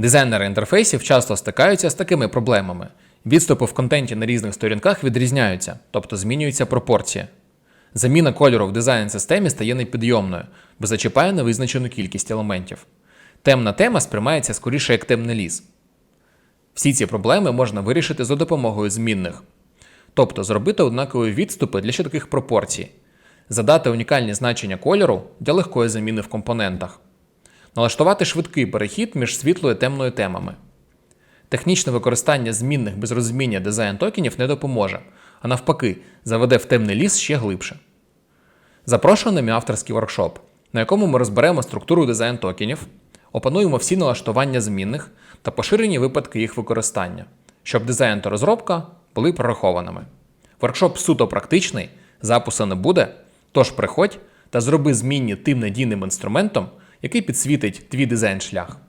Дизайнери інтерфейсів часто стикаються з такими проблемами. Відступи в контенті на різних сторінках відрізняються, тобто змінюється пропорція. Заміна кольору в дизайн-системі стає непідйомною, бо зачіпає невизначену кількість елементів. Темна тема сприймається скоріше як темний ліс. Всі ці проблеми можна вирішити за допомогою змінних, тобто зробити однакові відступи для чітких пропорцій, задати унікальні значення кольору для легкої заміни в компонентах, налаштувати швидкий перехід між світлою і темною темами. Технічне використання змінних без розуміння дизайн токенів не допоможе, а навпаки, заведе в темний ліс ще глибше. Запрошуємо на мій авторський воркшоп, на якому ми розберемо структуру дизайн токенів, опануємо всі налаштування змінних та поширені випадки їх використання, щоб дизайн та розробка були прорахованими. Воркшоп суто практичний, запису не буде, тож приходь та зроби змінні тим надійним інструментом, який підсвітить твій дизайн шлях.